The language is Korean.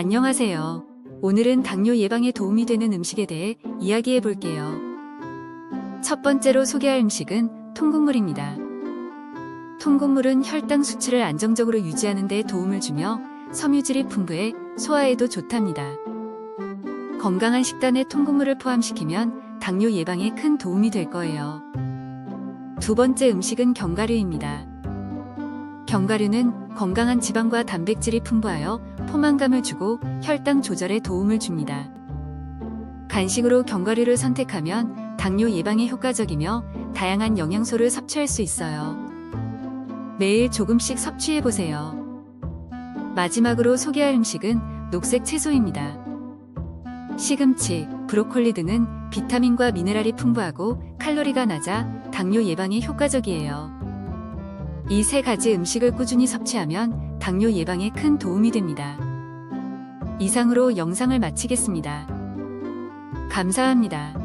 안녕하세요. 오늘은 당뇨 예방에 도움이 되는 음식에 대해 이야기해 볼게요. 첫 번째로 소개할 음식은 통곡물입니다. 통곡물은 혈당 수치를 안정적으로 유지하는 데 도움을 주며 섬유질이 풍부해 소화에도 좋답니다. 건강한 식단에 통곡물을 포함시키면 당뇨 예방에 큰 도움이 될 거예요. 두 번째 음식은 견과류입니다. 견과류는 건강한 지방과 단백질이 풍부하여 포만감을 주고 혈당 조절에 도움을 줍니다. 간식으로 견과류를 선택하면 당뇨 예방에 효과적이며 다양한 영양소를 섭취할 수 있어요. 매일 조금씩 섭취해 보세요. 마지막으로 소개할 음식은 녹색 채소입니다. 시금치, 브로콜리 등은 비타민과 미네랄이 풍부하고 칼로리가 낮아 당뇨 예방에 효과적이에요. 이 세 가지 음식을 꾸준히 섭취하면 당뇨 예방에 큰 도움이 됩니다. 이상으로 영상을 마치겠습니다. 감사합니다.